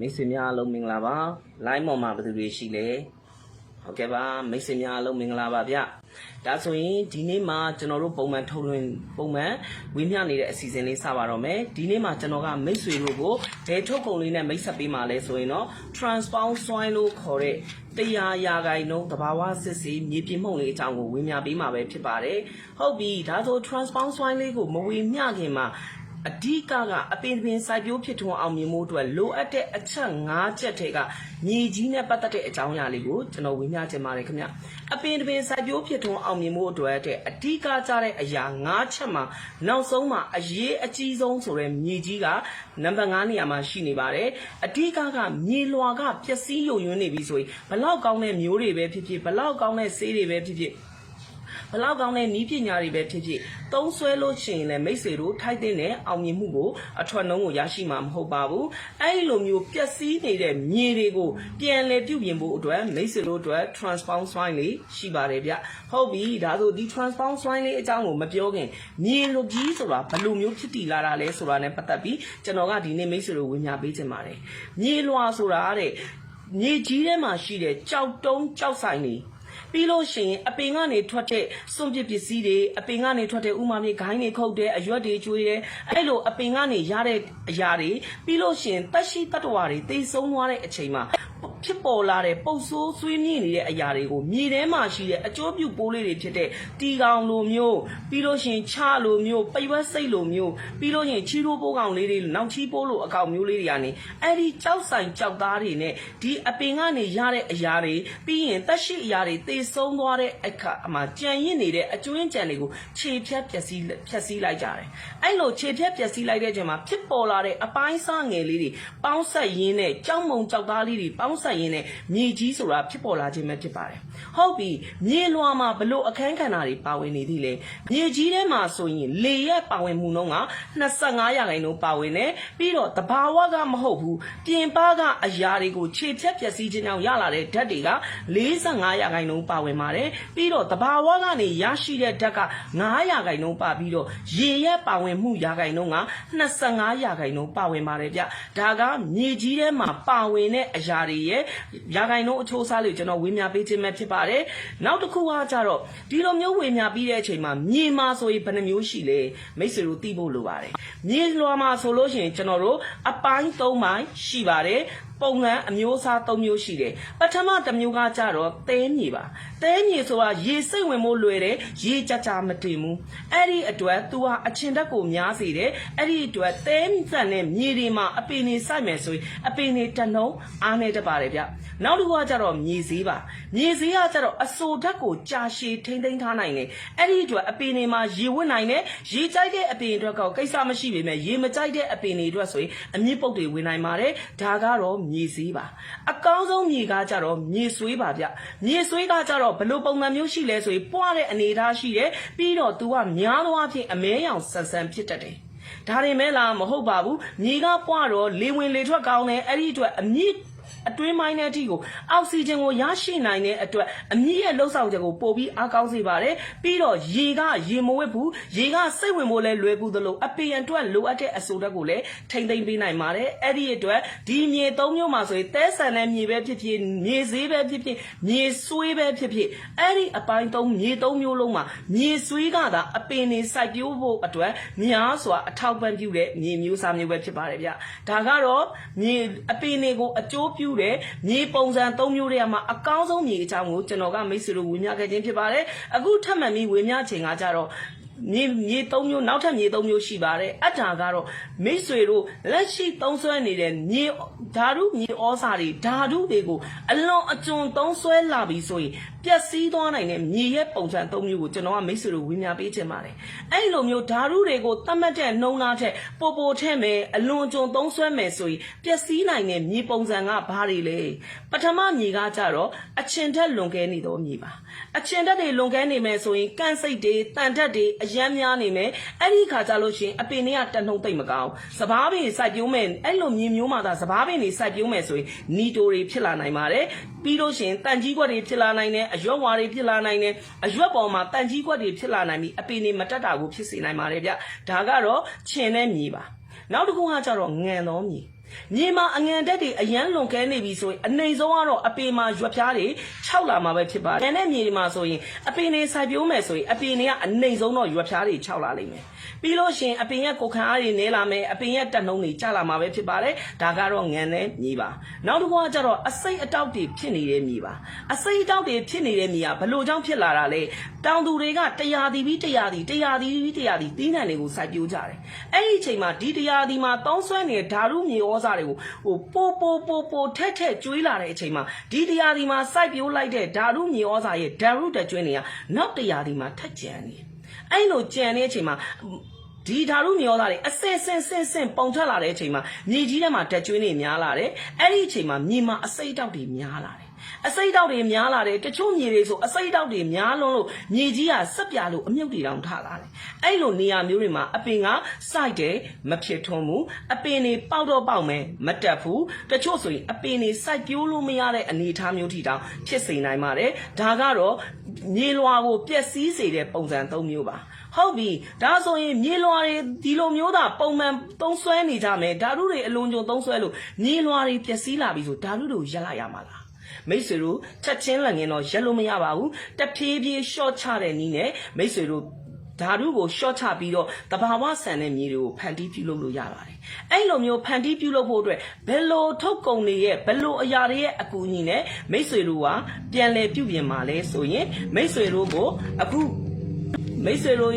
မိတ်ဆွေများအားလုံးမင်္ဂလာပါ line ပေါ်မှာဘယ်သူတွေရှိလဲဟုတ်ကဲ့ပါမိတ်ဆွေများအားလုံးမင်္ဂလာပါဗျဒါဆိုရင်ဒီနေ့မှာကျွန်တော်တို့ပုံမှန်ထုတ်လွှင့်ပုံမှန်ဝေမျှနေတဲ့အစီအစဉ်လေးစပါတော့မယ်ဒီနေ့မှာကျွန်တော်ကမိတ်ဆွေတို့ကိုဘယ်ထုတ်ကုန်လေးနဲ့မိတ်ဆက်ပေးမှာလဲဆိုရင်တော့ transpound soil လို့ခေါ်တဲ့တရားရာဂိုင်နှုန်းတဘာဝစစ်စီမြေပြင်မှုန့်လေးအကြောင်းကိုဝေမျှပေးမှာပဲဖြစ်ပါတယ်ဟုတ်ပြီဒါဆို transpound soil လေးကိုမဝေမျှခင်မှာ အဓိကကအပင်ပင်စိုက်ပျိုးဖြစ်ထွန်းအောင်မြင်မှုအတွက်လိုအပ်တဲ့အချက်၅ချက်ထဲကမြေကြီးနဲ့ပတ်သက်တဲ့အကြောင်းအရာလေးကိုကျွန်တော်ဝေမျှချင်ပါတယ်ခင်ဗျအပင်ပင်စိုက်ပျိုးဖြစ်ထွန်းအောင်မြင်မှုအတွက်တဲ့အဓိကကြတဲ့အရာ၅ချက်မှာနောက်ဆုံးမှာအရေးအကြီးဆုံးဆိုတဲ့မြေကြီးကနံပါတ်5နေရာမှာရှိနေပါတယ်အဓိကကမြေလွှာကပျက်စီးယိုယွင်းနေပြီဆိုရင်ဘလောက်ကောင်းတဲ့မျိုးတွေပဲဖြစ်ဖြစ်ဘလောက်ကောင်းတဲ့ဆေးတွေပဲဖြစ်ဖြစ် ဘလောက်ကောင်းတဲ့နီးပညာတွေပဲဖြစ်ဖြစ်သုံးဆွဲလို့ရှိရင်လည်းမိတ်ဆွေတို့ထိုက်တဲ့နဲ့အောင်မြင်မှုကိုအထွတ်နှုံးကိုရရှိမှာမဟုတ်ပါဘူးအဲဒီလိုမျိုးပျက်စီးနေတဲ့မြေတွေကိုပြန်လည်ပြုပြင်ဖို့အတွက်မိတ်ဆွေတို့အတွက် transpound swine လေးရှိပါတယ်ဗျဟုတ်ပြီဒါဆိုဒီ transpound swine လေးအကြောင်းကိုမပြောခင်မြေလိုကြီးဆိုတာဘယ်လိုမျိုးဖြစ်တည်လာတာလဲဆိုတာနဲ့ပတ်သက်ပြီးကျွန်တော်ကဒီနေ့မိတ်ဆွေတို့ဝင်ညာပေးချင်ပါတယ်မြေလွှာဆိုတာတဲ့မြေကြီးထဲမှာရှိတဲ့ကြောက်တုံးကြောက်ဆိုင်တွေ ပြီးလို့ရှိရင်အပင်ကနေထွက်တဲ့စွန့်ပစ်ပစ္စည်းတွေအပင်ကနေထွက်တဲ့ဥမာမြေဂိုင်းတွေခုတ်တဲ့အရွက်တွေကျွေးတယ်အဲ့လိုအပင်ကနေရတဲ့အရာတွေပြီးလို့ရှိရင်တက်ရှိတတ္တဝါတွေသိဆုံးသွားတဲ့အချိန်မှာ ဖြစ်ပေါ်လာတဲ့ပုတ်ဆိုးဆွေးမြင့်နေတဲ့အရာတွေကိုမြေထဲမှာရှိတဲ့အကျိုးပြုပိုးလေးတွေဖြစ်တဲ့တီကောင်လိုမျိုးပြီးလို့ရှိရင်ချလိုမျိုးပိတ်ဝက်စိတ်လိုမျိုးပြီးလို့ရှိရင်ချီရိုးပိုးကောင်လေးတွေနောက်ချီပိုးလိုအကောင်မျိုးလေးတွေကနေအဲ့ဒီကြောက်ဆိုင်ကြောက်သားတွေနဲ့ဒီအပင်ကနေရတဲ့အရာတွေပြီးရင်တက်ရှိအရာတွေသေဆုံးသွားတဲ့အခါအမှကြံရင့်နေတဲ့အကျွင်းကြံတွေကိုခြေဖြတ်ပျက်စီးဖြက်စီးလိုက်ကြတယ်အဲ့လိုခြေဖြတ်ပျက်စီးလိုက်တဲ့အချိန်မှာဖြစ်ပေါ်လာတဲ့အပိုင်းစားငယ်လေးတွေပေါင်းဆက်ရင်းနဲ့ကြောက်မုံကြောက်သားလေးတွေပေါင်းဆက်ရင်းနဲ့မြေကြီးဆိုတာဖြစ်ပေါ်လာခြင်းပဲဖြစ်ပါတယ်ဟုတ်ပြီမြေလွှာမှာဘလို့အခန်းကဏ္ဍတွေပါဝင်နေသေးလဲမြေကြီးထဲမှာဆိုရင်လေရဲ့ပါဝင်မှုနှုန်းက25ရာခိုင်နှုန်းပါဝင်တယ်ပြီးတော့တဘာဝကမဟုတ်ဘူးပြင်ပကအရာတွေကိုခြေဖြတ်ပျက်စီးခြင်းကြောင့်ရလာတဲ့ဓာတ်တွေက45ရာခိုင်နှုန်းပါဝင်ပါတယ်ပြီးတော့တဘာဝကနေရရှိတဲ့ဓာတ်က9ရာခိုင်နှုန်းပါပြီးတော့ရေရဲ့ပါဝင်မှုရာခိုင်နှုန်းက25ရာခိုင်နှုန်းပါဝင်ပါတယ်ဗျဒါကမြေကြီးထဲမှာပါဝင်တဲ့အရာတွေရဲ့ရာခိုင်နှုန်းအချိုးအစားလေးကိုကျွန်တော်ဝေမျှပေးခြင်းပဲဖြစ်ပါတယ်နောက်တစ်ခုကကြတော့ဒီလိုမျိုးဝေမျှပြီးတဲ့အချိန်မှာမြေမှာဆိုရင်ဘယ်နှမျိုးရှိလဲမိတ်ဆွေတို့သိဖို့လိုပါတယ်မြေလွှာမှာဆိုလို့ရှိရင်ကျွန်တော်တို့အပိုင်း၃ပိုင်းရှိပါတယ် ပုံစံအမျိုးအစား၃မျိုးရှိတယ်ပထမတစ်မျိုးကကြတော့သဲမြေပါသဲမြေဆိုတာရေစိတ်ဝင်ဖို့လွယ်တယ်ရေကြကြမတင်ဘူးအဲ့ဒီအတွက်သူဟာအချင်တက်ကိုများစေတယ်အဲ့ဒီအတွက်သဲဆန်တဲ့မြေတွေမှာအပင်တွေစိုက်မယ်ဆိုရင်အပင်တွေတနှုံအားနေတတ်ပါတယ်ဗျနောက်တစ်ခုကကြတော့မြေစည်းပါမြေစည်းကကြတော့အဆိုဓာတ်ကိုကြာရှည်ထိမ့်သိမ်းထားနိုင်တယ်အဲ့ဒီအတွက်အပင်တွေမှာရေဝတ်နိုင်တယ်ရေကြိုက်တဲ့အပင်အတွက်ကကိစ္စမရှိပေမဲ့ရေမကြိုက်တဲ့အပင်တွေအတွက်ဆိုရင်အမြင့်ပုတ်တွေဝင်နိုင်ပါတယ်ဒါကတော့မြေစည်းပါအကောင်းဆုံးမြေကကြတော့မြေဆွေးပါဗျမြေဆွေးကကြတော့ဘယ်လိုပုံစံမျိုးရှိလဲဆိုရင်ပွားတဲ့အနေအထားရှိတယ်ပြီးတော့ तू ကများသောအားဖြင့်အမဲရောင်ဆန်ဆန်ဖြစ်တတ်တယ်ဒါတွေမဲ့လားမဟုတ်ပါဘူးမြေကပွားတော့လေဝင်လေထွက်ကောင်းတယ်အဲ့ဒီအတွက်အမြင့် အတွင်းပိုင်းတဲ့အထိကိုအောက်ဆီဂျင်ကိုရရှိနိုင်တဲ့အတွက်အမြင့်ရဲ့လှုပ်ဆောင်ချက်ကိုပို့ပြီးအားကောင်းစေပါတယ်ပြီးတော့ရေကရေမဝစ်ဘူးရေကစိတ်ဝင်ဖို့လဲလွယ်ကူသလိုအပင်အတွက်လိုအပ်တဲ့အဆိုတက်ကိုလည်းထိမ့်သိမ့်ပေးနိုင်ပါတယ်အဲ့ဒီအတွက်ဒီမြေသုံးမျိုးမှာဆိုရင်တဲဆန်တဲ့မြေပဲဖြစ်ဖြစ်မြေဈေးပဲဖြစ်ဖြစ်မြေဆွေးပဲဖြစ်ဖြစ်အဲ့ဒီအပိုင်းသုံးမြေသုံးမျိုးလုံးမှာမြေဆွေးကသာအပင်တွေစိုက်ပျိုးဖို့အတွက်များစွာအထောက်ပံ့ပြုတဲ့မြေမျိုးစားမျိုးပဲဖြစ်ပါတယ်ဗျဒါကတော့မြေအပင်တွေကိုအကျိုးပြုတဲ့မြေပုံစံ၃မျိုးတွေကမှအကောင်းဆုံးမြေအကြောင်းကိုကျွန်တော်ကမိတ်ဆွေတို့ဝေမျှခဲ့ခြင်းဖြစ်ပါတယ်အခုထပ်မံပြီးဝေမျှချိန်ကကြတော့ မြေမြေ၃မျိုးနောက်ထပ်မြေ၃မျိုးရှိပါတယ်အတားကတော့မိတ်ဆွေတို့လက်ရှိသုံးဆွဲနေတဲ့မြေဓာတုမြေဩစာတွေဓာတုတွေကိုအလွန်အကျွံသုံးဆွဲလာပြီဆိုရင်ပျက်စီးသွားနိုင်တဲ့မြေရဲ့ပုံစံ၃မျိုးကိုကျွန်တော်ကမိတ်ဆွေတို့ဝေမျှပေးခြင်းပါတယ်အဲ့လိုမျိုးဓာတုတွေကိုတတ်မှတ်တဲ့နှုံးသားထက်ပိုပိုထက်မယ်အလွန်ကျွံသုံးဆွဲမယ်ဆိုရင်ပျက်စီးနိုင်တဲ့မြေပုံစံကဘာတွေလဲပထမမြေကကြတော့အချင်ထက်လွန်ကဲနေသောမြေပါအချင်ထက်တွေလွန်ကဲနေမယ်ဆိုရင်ကန့်စိတ်တွေတန်ထက်တွေအယမ်းများနေမယ်အဲ့ဒီခါကြလို့ရှိရင်အပင်တွေကတနှုံသိမ့်မကောင်းစပားပင်စိုက်ပျိုးမယ်အဲ့လိုမြေမျိုးမှာသာစပားပင်တွေစိုက်ပျိုးမယ်ဆိုရင်နီတိုတွေဖြစ်လာနိုင်ပါတယ်ပြီးလို့ရှိရင်တန်ကြီးခွက်တွေဖြစ်လာနိုင်တယ်အရွက်ဝါတွေဖြစ်လာနိုင်တယ်အရွက်ပေါ်မှာတန်ကြီးခွက်တွေဖြစ်လာနိုင်ပြီးအပင်တွေမတက်တာကိုဖြစ်စေနိုင်ပါတယ်ဗျဒါကတော့ခြင်တဲ့မြေပါနောက်တစ်ခုကကြတော့ငံသောမြေ မြေမှာအငန်တက်တွေအရန်လွန်ကဲနေပြီဆိုရင်အနေဆုံးကတော့အပင်မှာရွက်ဖျားတွေ6လာမှာပဲဖြစ်ပါတယ်။ငန်တဲ့မြေတွေမှာဆိုရင်အပင်တွေစိုက်ပျိုးမယ်ဆိုရင်အပင်တွေကအနေဆုံးတော့ရွက်ဖျားတွေ6လာလိမ့်မယ်။ပြီးလို့ရှိရင်အပင်ရဲ့ကိုယ်ခံအားတွေနည်းလာမယ်အပင်ရဲ့တက်နှုံးတွေကျလာမှာပဲဖြစ်ပါတယ်။ဒါကတော့ငန်တဲ့မြေပါ။နောက်တစ်ခုကကျတော့အစိတ်အတောက်တွေဖြစ်နေတဲ့မြေပါ။အစိတ်အတောက်တွေဖြစ်နေတဲ့မြေကဘလို့ကြောင့်ဖြစ်လာတာလဲ။တောင်သူတွေကတရားဒီပြီးတရားဒီတရားဒီပြီးတရားဒီတီးနှံတွေကိုစိုက်ပျိုးကြတယ်။အဲ့ဒီအချိန်မှာဒီတရားဒီမှာတောင်းဆွဲနေတဲ့ဓာတုမြေဩဇာတွေကိုဟိုပိုပိုပိုပိုထက်ထက်ကျွေးလာတဲ့အချိန်မှာဒီတရားဒီမှာစိုက်ပျိုးလိုက်တဲ့ဓာတုမြေဩဇာရဲ့ဓာတုတက်ကျွင်းတွေကနောက်တရားဒီမှာထက်ကြံနေတယ်။အဲ့လိုကြံနေတဲ့အချိန်မှာဒီဓာတုမြေဩဇာတွေအစင်စင်စင်စင်ပုံထွက်လာတဲ့အချိန်မှာမြေကြီးထဲမှာတက်ကျွင်းတွေများလာတယ်။အဲ့ဒီအချိန်မှာမြေမှာအစိတ်တောက်တွေများလာတယ် အစိတ်တောက်တွေများလာတယ်တချို့မြေတွေဆိုအစိတ်တောက်တွေများလွန်းလို့မြေကြီးကစက်ပြလို့အမြုပ်တွေတောင်ထလာတယ်အဲ့လိုနေရာမျိုးတွေမှာအပင်ကစိုက်တယ်မဖြစ်ထွန်းဘူးအပင်တွေပေါက်တော့ပေါက်မယ်မတက်ဘူးတချို့ဆိုရင်အပင်တွေစိုက်ပြိုးလို့မရတဲ့အနေအထားမျိုးထိတောင်ဖြစ်စေနိုင်ပါတယ်ဒါကတော့မြေလွာကိုပျက်စီးစေတဲ့ပုံစံ၃မျိုးပါဟုတ်ပြီဒါဆိုရင်မြေလွာတွေဒီလိုမျိုးသာပုံမှန်သုံးဆွဲနေကြမယ်ဓာတုတွေအလုံးကျုံသုံးဆွဲလို့မြေလွာတွေပျက်စီးလာပြီဆိုဓာတုတွေကိုရက်လိုက်ရမှာလား မိတ်ဆွေတို့ချက်ချင်းလည်းငင်တော့ရက်လို့မရပါဘူးတဖြည်းဖြည်းရှော့ချတဲ့နည်းနဲ့မိတ်ဆွေတို့ဓာတုကိုရှော့ချပြီးတော့တဘာဝဆန်တဲ့မြေတွေကိုဖန်တီးပြုလုပ်လို့ရပါတယ်အဲ့လိုမျိုးဖန်တီးပြုလုပ်ဖို့အတွက်ဘယ်လိုထုတ်ကုန်တွေရဲ့ဘယ်လိုအရာတွေရဲ့အကူအညီနဲ့မိတ်ဆွေတို့ကပြန်လည်ပြုပြင်มาလဲဆိုရင်မိတ်ဆွေတို့ကိုအခု မိတ်ဆွေတို့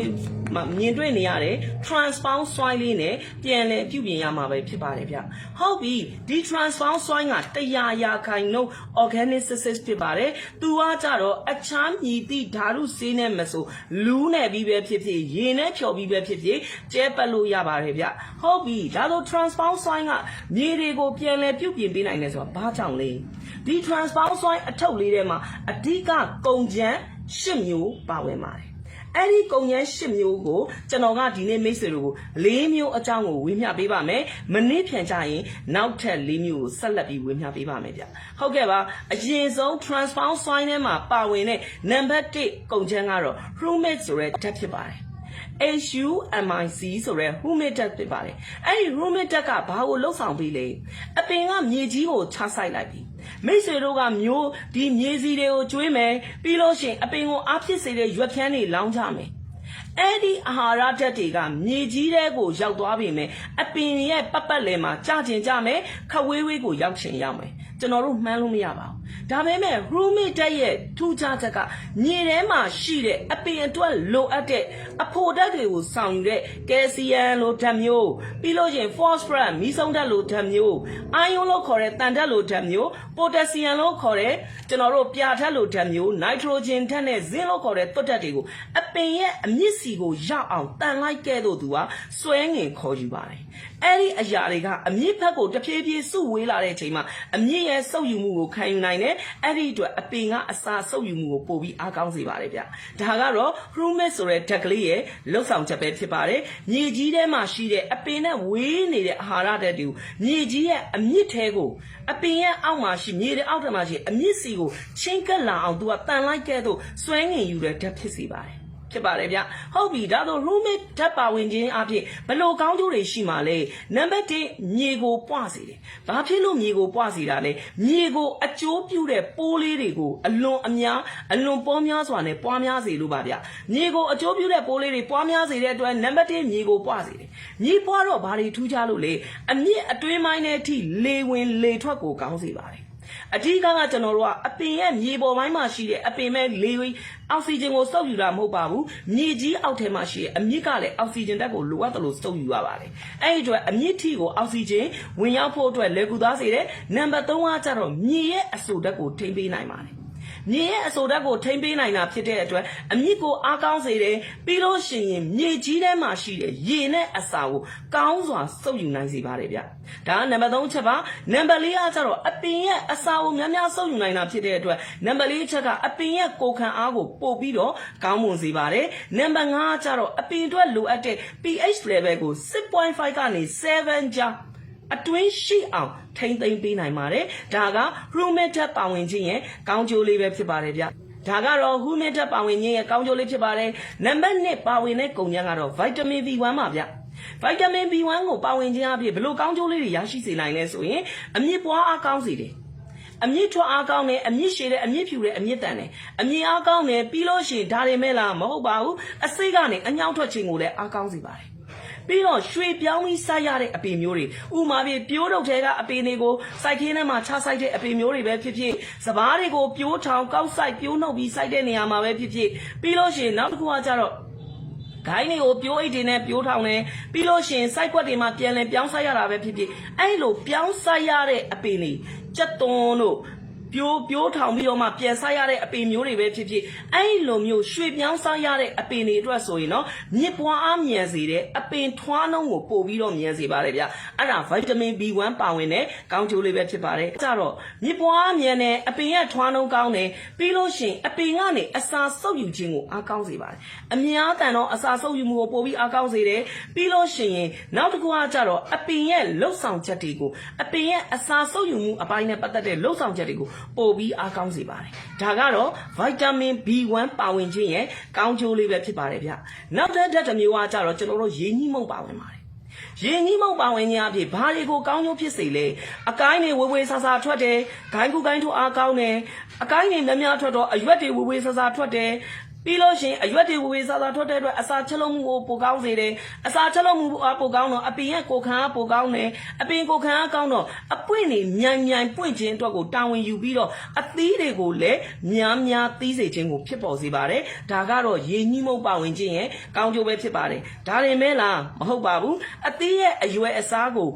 မမြင်တွေ့နေရတယ် transform soil လေးနဲ့ပြန်လဲပြုပြင်ရမှာပဲဖြစ်ပါတယ်ဗျဟုတ်ပြီဒီ transform soil ကတရားရာခိုင်နှုန်း organic success ဖြစ်ပါတယ်သူကကြတော့အချမ်းမြည်သည့်ဓာတုဆေးနဲ့မဆိုလူးနဲ့ပြီးပဲဖြစ်ဖြစ်ရေနဲ့ဖြော်ပြီးပဲဖြစ်ဖြစ်ကျဲပတ်လို့ရပါတယ်ဗျဟုတ်ပြီဒါဆို transform soil ကမြေတွေကိုပြန်လဲပြုပြင်ပေးနိုင်တယ်ဆိုတာဘာကြောင့်လဲဒီ transform soil အထုပ်လေးထဲမှာအဓိကကုန်ကျန်း၈မျိုးပါဝင်ပါတယ် အဲ့ဒီကုံရမ်း၈မျိုးကိုကျွန်တော်ကဒီနေ့မိတ်ဆွေတို့ကို၄မျိုးအကြောင်းကိုဝေမျှပေးပါမယ်မနစ်ဖြန်ကြရင်နောက်ထပ်၄မျိုးကိုဆက်လက်ပြီးဝေမျှပေးပါမယ်ဗျဟုတ်ကဲ့ပါအရင်ဆုံး transform soil ထဲမှာပါဝင်တဲ့ number 1ကုံချမ်းကတော့ humate ဆိုတဲ့ဓာတ်ဖြစ်ပါတယ် HUMIC ဆိုရဲ humid duct ဖြစ်ပါတယ်အဲ့ဒီ humid duct ကဘာကိုလှုပ်ဆောင်ပြီးလဲအပင်ကမြေကြီးကိုချဆိုင်လိုက်ပြီမိတ်ဆွေတို့ကမျိုးဒီမြေစီတွေကိုကျွေးမယ်ပြီးလို့ရှိရင်အပင်ကိုအားဖြစ်စေတဲ့ရွက်ဖြန်းတွေလောင်းကြမယ်အဲ့ဒီအာဟာရဓာတ်တွေကမြေကြီးထဲကိုရောက်သွားပြီမယ်အပင်ရဲ့ပတ်ပတ်လည်မှာကြာကျင်ကြမယ်ခဝေးဝေးကိုရောက်ချင်ရောက်မယ်ကျွန်တော်တို့မှန်းလို့မရပါဘူး ဒါပေမဲ့ roommate ဓာတ်ရဲ့ထူးခြားချက်ကမြေထဲမှာရှိတဲ့အပင်အတွက်လိုအပ်တဲ့အဖို့ဓာတ်တွေကိုဆောင်ယူတဲ့ကယ်လ်ဆီယမ်လိုဓာတ်မျိုးပြီးလို့ရှိရင် phosphorus မီးစုံဓာတ်လိုဓာတ်မျိုးအိုင်ယွန်လို့ခေါ်တဲ့တန်ဓာတ်လိုဓာတ်မျိုးပိုတက်ဆီယမ်လို့ခေါ်တဲ့ကျွန်တော်တို့ပြာဓာတ်လိုဓာတ်မျိုးနိုက်ထရိုဂျင်ဓာတ်နဲ့ဇင်းလို့ခေါ်တဲ့သွတ်ဓာတ်တွေကိုအပင်ရဲ့အမြင့်စီကိုရောက်အောင်တန်လိုက်ကဲ့သို့သူကစွဲငင်ခေါ်ယူပါတယ်အဲ့ဒီအရာတွေကအမြင့်ဘက်ကိုတဖြည်းဖြည်းစုဝေးလာတဲ့အချိန်မှာအမြင့်ရဲ့စုပ်ယူမှုကိုခံယူနိုင်တယ်အဲ့ဒီအတွက်အပင်ကအစာစုပ်ယူမှုကိုပို့ပြီးအားကောင်းစေပါတယ်ဗျဒါကတော့ humus ဆိုတဲ့ဓာတ်ကလေးရဲ့လှုပ်ဆောင်ချက်ပဲဖြစ်ပါတယ်မြေကြီးထဲမှာရှိတဲ့အပင်နဲ့ဝေးနေတဲ့အာဟာရဓာတ်တွေကိုမြေကြီးရဲ့အမြင့်ထဲကိုအပင်ရဲ့အောက်မှာရှိမြေတဲ့အောက်ထဲမှာရှိအမြင့်စီကိုချင်းကပ်လာအောင်သူကတန်လိုက်ကဲ့သို့စွဲငင်ယူတဲ့ဓာတ်ဖြစ်စေပါတယ် ဖြစ်ပါတယ်ဗျဟုတ်ပြီဒါဆို roommate ဓာတ်ပါဝင်ခြင်းအဖြစ်ဘလို့ကောင်းကျိုးတွေရှိမှာလဲနံပါတ်1မြေကိုပွားစေတယ်ဘာဖြစ်လို့မြေကိုပွားစေတာလဲမြေကိုအကျိုးပြုတဲ့ပိုးလေးတွေကိုအလွန်အများအလွန်ပေါများစွာနဲ့ပွားများစေလို့ပါဗျမြေကိုအကျိုးပြုတဲ့ပိုးလေးတွေပွားများစေတဲ့အတွက်နံပါတ်1မြေကိုပွားစေတယ်မြေပွားတော့ဘာတွေထူးခြားလို့လဲအမြင့်အတွင်းပိုင်းနဲ့အထိလေဝင်လေထွက်ကိုကောင်းစေပါတယ်အဓိကကကျွန်တော်တို့ကအပင်ရဲ့မြေပေါ်ပိုင်းမှာရှိတဲ့အပင်မဲ့လေဝေး အောက်ဆီဂျင်ကိုစုပ်ယူတာမဟုတ်ပါဘူးမြေကြီးအောက်ထဲမှာရှိတဲ့အမြင့်ကလည်းအောက်ဆီဂျင်ဓာတ်ကိုလိုအပ်တယ်လို့စုပ်ယူရပါတယ်အဲ့ဒီအတွက်အမြင့်ထိကိုအောက်ဆီဂျင်ဝင်ရောက်ဖို့အတွက်လေကူသားစေတဲ့နံပါတ်3ကကျတော့မြေရဲ့အဆိုဓာတ်ကိုထိမ့်ပေးနိုင်ပါတယ် မြေရဲ့အဆိုဓာတ်ကိုထိမ့်ပေးနိုင်တာဖြစ်တဲ့အတွက်အမြင့်ကိုအားကောင်းစေတယ်ပြီးလို့ရှိရင်မြေကြီးထဲမှာရှိတဲ့ရေနဲ့အစာကိုကောင်းစွာစုပ်ယူနိုင်စေပါတယ်ဗျဒါကနံပါတ်3ချက်ပါနံပါတ်4ကကျတော့အပင်ရဲ့အစာကိုများများစုပ်ယူနိုင်တာဖြစ်တဲ့အတွက်နံပါတ်4ချက်ကအပင်ရဲ့ကိုယ်ခံအားကိုပို့ပြီးတော့ကောင်းမွန်စေပါတယ်နံပါတ်5ကကျတော့အပင်အတွက်လိုအပ်တဲ့ pH level ကို6.5ကနေ7ကြား အတွင်းရှိအောင်ထိမ့်သိမ့်ပေးနိုင်ပါတယ်ဒါက rheumatic ပါဝင်ခြင်းရဲ့ကောင်းကျိုးလေးပဲဖြစ်ပါတယ်ဗျဒါကတော့ rheumatic ပါဝင်ခြင်းရဲ့ကောင်းကျိုးလေးဖြစ်ပါတယ်နံပါတ်1ပါဝင်တဲ့ကုန်ကျန်းကတော့ vitamin B1 ပါဗျဗိုက်တာမင် B1 ကိုပါဝင်ခြင်းအပြင်ဘယ်လိုကောင်းကျိုးလေးတွေရရှိစေနိုင်လဲဆိုရင်အမြင့်ပွားအားကောင်းစေတယ်အမြင့်ထွားအားကောင်းတယ်အမြင့်ရှည်တယ်အမြင့်ဖြူတယ်အမြင့်တန်တယ်အမြင့်အားကောင်းတယ်ပြီးလို့ရှိရင်ဒါတွေမဲ့လားမဟုတ်ပါဘူးအစိတ်ကနေအညောင်းထွက်ခြင်းကိုလည်းအားကောင်းစေပါတယ် ပြီးတော့ရွှေပြောင်းပြီးစိုက်ရတဲ့အပင်မျိုးတွေဥမာပြပြိုးတုပ်ထဲကအပင်တွေကိုစိုက်ခင်းထဲမှာချစိုက်တဲ့အပင်မျိုးတွေပဲဖြစ်ဖြစ်စပားတွေကိုပြိုးထောင်ကောက်စိုက်ပြိုးနှုတ်ပြီးစိုက်တဲ့နေရာမှာပဲဖြစ်ဖြစ်ပြီးလို့ရှိရင်နောက်တစ်ခုကကြတော့ဂိုင်းတွေကိုပြိုးအိတ်တွေနဲ့ပြိုးထောင်တယ်ပြီးလို့ရှိရင်စိုက်ကွက်တွေမှာပြန်လဲပြောင်းဆိုင်ရတာပဲဖြစ်ဖြစ်အဲ့လိုပြောင်းဆိုင်ရတဲ့အပင်တွေကြက်သွန်တို့ ပြိုးပြိုးထောင်ပြီးတော့မှပြန်ဆိုင်ရတဲ့အပင်မျိုးတွေပဲဖြစ်ဖြစ်အဲ့လိုမျိုးရွှေပြောင်းဆိုင်ရတဲ့အပင်တွေအတွက်ဆိုရင်တော့မြစ်ပွားအားမြန်စေတဲ့အပင်ထွားနှုံးကိုပို့ပြီးတော့မြန်စေပါတယ်ဗျအဲ့ဒါဗိုက်တာမင် B1 ပါဝင်တဲ့ကောင်းကျိုးလေးပဲဖြစ်ပါတယ်ကြတော့မြစ်ပွားအားမြန်တဲ့အပင်ရဲ့ထွားနှုံးကောင်းတယ်ပြီးလို့ရှိရင်အပင်ကနေအစာဆုပ်ယူခြင်းကိုအားကောင်းစေပါတယ်အများတန်တော့အစာဆုပ်ယူမှုကိုပို့ပြီးအားကောင်းစေတယ်ပြီးလို့ရှိရင်နောက်တစ်ခုကကြတော့အပင်ရဲ့လှုပ်ဆောင်ချက်တွေကိုအပင်ရဲ့အစာဆုပ်ယူမှုအပိုင်းနဲ့ပတ်သက်တဲ့လှုပ်ဆောင်ချက်တွေကိုပို့ပြီးအားကောင်းစေပါတယ်ဒါကတော့ဗိုက်တာမင် B1 ပါဝင်ခြင်းရဲ့ကောင်းကျိုးလေးပဲဖြစ်ပါတယ်ဗျနောက်တဲ့ဓာတ်တစ်မျိုးကကြတော့ကျွန်တော်တို့ရေညှိမှုန့်ပါဝင်ပါတယ်ရင်းနှီးမှုန့်ပါဝင်ခြင်းအဖြစ်ဘာတွေကိုကောင်းကျိုးဖြစ်စေလဲအကိုင်းတွေဝေဝေဆာဆာထွက်တယ်ဂိုင်းကူဂိုင်းထိုးအားကောင်းတယ်အကိုင်းတွေများများထွက်တော့အရွက်တွေဝေဝေဆာဆာထွက်တယ် ပြီးလို့ရှရင်အရွက်တွေဝေဝေဆာဆာထွက်တဲ့အတွက်အစာချက်လုံးမှုကိုပိုကောင်းစေတယ်အစာချက်လုံးမှုအားပိုကောင်းတော့အပင်ရဲ့ကိုယ်ခံအားပိုကောင်းတယ်အပင်ကိုယ်ခံအားကောင်းတော့အပွင့်နေမြိုင်မြိုင်ပွင့်ခြင်းအတွက်ကိုတာဝန်ယူပြီးတော့အသီးတွေကိုလည်းများများသီးစေခြင်းကိုဖြစ်ပေါ်စေပါတယ်ဒါကတော့ရေညှိမှုန့်ပါဝင်ခြင်းရဲ့ကောင်းကျိုးပဲဖြစ်ပါတယ်ဒါရင်မဲလားမဟုတ်ပါဘူးအသီးရဲ့အရွယ်အစားကို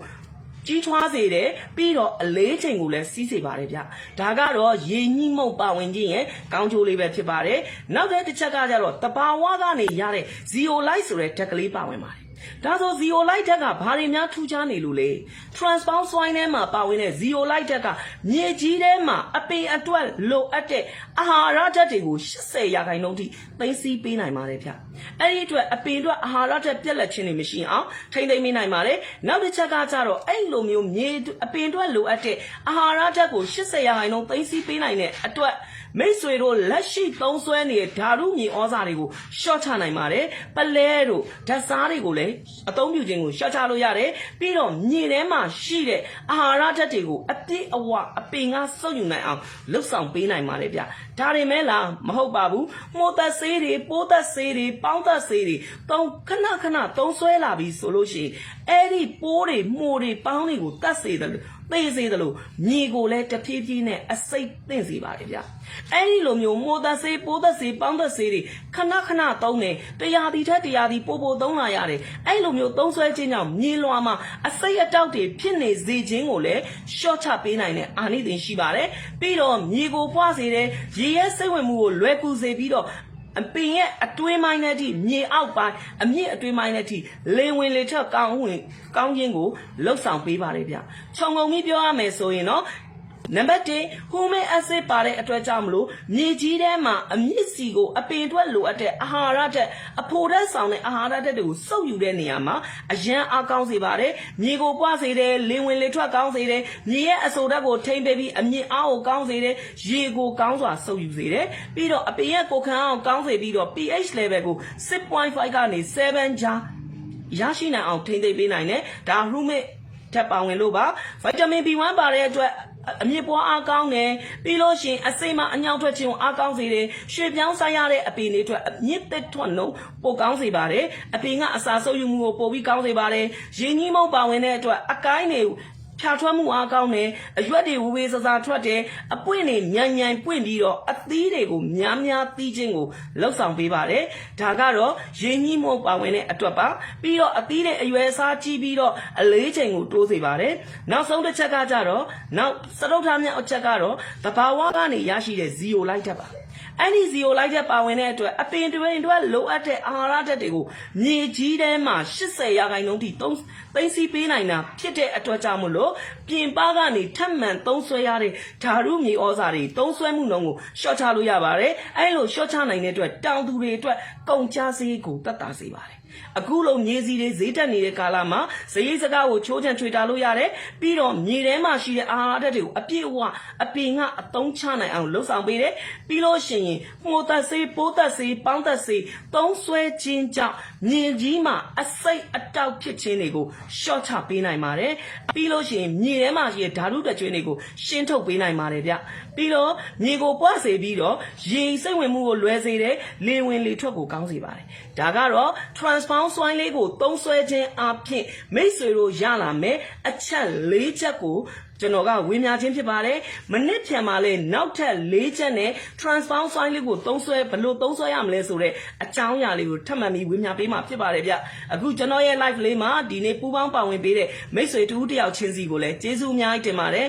ကြီးထွားစေတယ်ပြီးတော့အလေးချိန်ကိုလည်းစီးစေပါတယ်ဗျဒါကတော့ရေညှိမှုန့်ပါဝင်ခြင်းရဲ့ကောင်းကျိုးလေးပဲဖြစ်ပါတယ်နောက်တဲ့တစ်ချက်ကကြတော့တဘာဝကနေရတဲ့ zero light ဆိုတဲ့ဓာတ်ကလေးပါဝင်ပါတယ်ဒါဆို zero light ဓာတ်ကဘာတွေများထူးခြားနေလို့လဲ transbound soil ထဲမှာပါဝင်တဲ့ zero light ဓာတ်ကမြေကြီးထဲမှာအပင်အတွက်လိုအပ်တဲ့အာဟာရဓာတ်တွေကို80ရာခိုင်နှုန်းထိသိမ်းဆည်းပေးနိုင်ပါတယ်ဗျ အဲ့ဒီအတွက်အပင်အတွက်အာဟာရဓာတ်ပြက်လက်ခြင်းတွေမရှိအောင်ထိမ့်သိမ့်မိနိုင်ပါတယ်နောက်တစ်ချက်ကကြတော့အဲ့လိုမျိုးမြေအပင်အတွက်လိုအပ်တဲ့အာဟာရဓာတ်ကို80ရာခိုင်နှုန်းသိမ်းဆည်းပေးနိုင်တဲ့အတွက်မိတ်ဆွေတို့လက်ရှိသုံးစွဲနေတဲ့ဓာတုမြေဩဇာတွေကိုရှော့ချနိုင်ပါတယ်ပလဲတို့ဓာတ်စားတွေကိုလည်းအသုံးပြုခြင်းကိုရှော့ချလို့ရတယ်ပြီးတော့မြေထဲမှာရှိတဲ့အာဟာရဓာတ်တွေကိုအပြည့်အဝအပင်ကစုပ်ယူနိုင်အောင်လှုပ်ဆောင်ပေးနိုင်ပါတယ်ဗျဒါတွေမဲလားမဟုတ်ပါဘူးမှုတ်သက်ဆေးတွေပိုးသက်ဆေးတွေပေါင်းသက်ဆေးတွေတုံးခဏခဏသုံးဆွဲလာပြီဆိုလို့ရှိရင်အဲ့ဒီပိုးတွေမှုတွေပေါင်းတွေကိုတတ်စေတယ်လို့သိစေတယ်လို့မြေကိုလည်းတဖြည်းဖြည်းနဲ့အစိတ်သင့်စေပါတယ်ဗျအဲ့ဒီလိုမျိုးမိုးသက်ဆေးပိုးသက်ဆေးပေါင်းသက်ဆေးတွေခဏခဏသုံးတယ်တရားဒီထက်တရားဒီပို့ပို့သုံးလာရတယ်အဲ့လိုမျိုးသုံးဆွဲခြင်းကြောင့်မြေလွှာမှာအစိတ်အတောက်တွေဖြစ်နေစေခြင်းကိုလည်းရှော့ချပေးနိုင်တဲ့အာနိသင်ရှိပါတယ်ပြီးတော့မြေကိုဖွားစေတယ်ရေရဲ့စိတ်ဝင်မှုကိုလွယ်ကူစေပြီးတော့ အပင်ရဲ့အတွင်းပိုင်းနဲ့အထိမြေအောက်ပိုင်းအမြင့်အတွင်းပိုင်းနဲ့အထိလေဝင်လေထွက်ကောင်းဝင်ကောင်းခြင်းကိုလှုပ်ဆောင်ပေးပါတယ်ဗျ။ခြုံငုံပြီးပြောရမယ်ဆိုရင်တော့ နံပါတ်1ဟူမင်အက်ဆစ်ပါတဲ့အတွက်ကြောင့်မလို့မြေကြီးထဲမှာအမြင့်စီကိုအပင်အတွက်လိုအပ်တဲ့အာဟာရဓာတ်အဖိုဓာတ်ဆောင်တဲ့အာဟာရဓာတ်တွေကိုစုပ်ယူတဲ့နေရာမှာအရန်အားကောင်းစေပါတယ်မြေကိုပွားစေတယ်လေဝင်လေထွက်ကောင်းစေတယ်မြေရဲ့အဆိုဓာတ်ကိုထိမ့်ပေးပြီးအမြင့်အားကိုကောင်းစေတယ်ရေကိုကောင်းစွာစုပ်ယူစေတယ်ပြီးတော့အပင်ရဲ့ကိုယ်ခံအားကိုကောင်းစေပြီးတော့ pH level ကို6.5ကနေ7ကြားရရှိနိုင်အောင်ထိမ့်သိမ့်ပေးနိုင်တယ်ဒါဟူမစ်ထပ်ပါဝင်လို့ပါဗိုက်တာမင် B1 ပါတဲ့အတွက် အအမြင့်ပွားအားကောင်းတယ်ပြီးလို့ရှိရင်အစိမ့်မအညောင်းထွက်ခြင်းကိုအားကောင်းစေတယ်ရွှေပြောင်းဆိုင်ရတဲ့အပင်တွေအတွက်အမြင့်သက်ထွက်နှုန်းပိုကောင်းစေပါတယ်အပင်ကအစာဆုပ်ယူမှုကိုပိုပြီးကောင်းစေပါတယ်ရင်းနှီးမုံပါဝင်တဲ့အတွက်အကိုင်းတွေ ဖြာထွက်မှုအားကောင်းတယ်အရွက်တွေဝေဝေဆဆာထွက်တယ်အပွင့်တွေမြန်မြန်ပွင့်ပြီးတော့အသီးတွေကိုများများသီးခြင်းကိုလှုပ်ဆောင်ပေးပါတယ်ဒါကတော့ရင်းနှီးမှုပါဝင်တဲ့အတွက်ပါပြီးတော့အသီးတွေအရွယ်အစားကြီးပြီးတော့အလေးချိန်ကိုတိုးစေပါတယ်နောက်ဆုံးတစ်ချက်ကကြတော့နောက်စတုထမြောက်အချက်ကတော့တဘာဝကနေရရှိတဲ့ဇီယိုလိုက်တက်ပါ အဲ့ဒီဇီယိုလိုက်တဲ့ပါဝင်တဲ့အတွက်အပင်တွင်အတွက်လိုအပ်တဲ့အာဟာရဓာတ်တွေကိုမြေကြီးထဲမှာ80ရာခိုင်နှုန်းထိသုံးသိမ်းဆည်းပေးနိုင်တာဖြစ်တဲ့အတွက်ကြောင့်မလို့ပြင်ပကနေထပ်မံသုံးဆွဲရတဲ့ဓာတုမြေဩဇာတွေသုံးဆွဲမှုနှုန်းကိုရှော့ချလို့ရပါတယ်အဲ့လိုရှော့ချနိုင်တဲ့အတွက်တောင်သူတွေအတွက်ကုန်ကျစရိတ်ကိုတက်တာစေပါတယ် အခုလိုမြေစီတွေဈေးတက်နေတဲ့ကာလမှာဈေးစကားကိုချိုးချံချွေတာလို့ရတယ်ပြီးတော့မြေထဲမှာရှိတဲ့အာဟာရဓာတ်တွေကိုအပြည့်အဝအပင်ကအသုံးချနိုင်အောင်လှုပ်ဆောင်ပေးတယ်ပြီးလို့ရှိရင်မှုတ်သက်စေးပိုးသက်စေးပေါင်းသက်စေးသုံးဆွဲခြင်းကြောင့်မြေကြီးမှာအစိတ်အတောက်ဖြစ်ခြင်းတွေကိုရှော့ချပေးနိုင်ပါတယ်ပြီးလို့ရှိရင်မြေထဲမှာရှိတဲ့ဓာတုတက်ကျွင်းတွေကိုရှင်းထုတ်ပေးနိုင်ပါတယ်ဗျပြီးတော့မြေကိုပွားစေပြီးတော့ရေစိတ်ဝင်မှုကိုလွယ်စေတယ်လေဝင်လေထွက်ကိုကောင်းစေပါတယ် ဒါကတော့ transform soil လေးကိုသုံးဆွဲခြင်းအပြင်မိတ်ဆွေတို့ရလာမယ်အချက်၄ချက်ကိုကျွန်တော်ကဝေမျှခြင်းဖြစ်ပါတယ်မနစ်ဖြန်မှာလဲနောက်ထပ်၄ချက်နဲ့ transform soil လေးကိုသုံးဆွဲဘယ်လိုသုံးဆွဲရမလဲဆိုတော့အကြောင်းအရာလေးကိုထပ်မံပြီးဝေမျှပေးမှာဖြစ်ပါတယ်ဗျအခုကျွန်တော်ရဲ့ live လေးမှာဒီနေ့ပူပေါင်းပါဝင်ပေးတဲ့မိတ်ဆွေတူတစ်ယောက်ချင်းစီကိုလည်းကျေးဇူးအများကြီးတင်ပါတယ်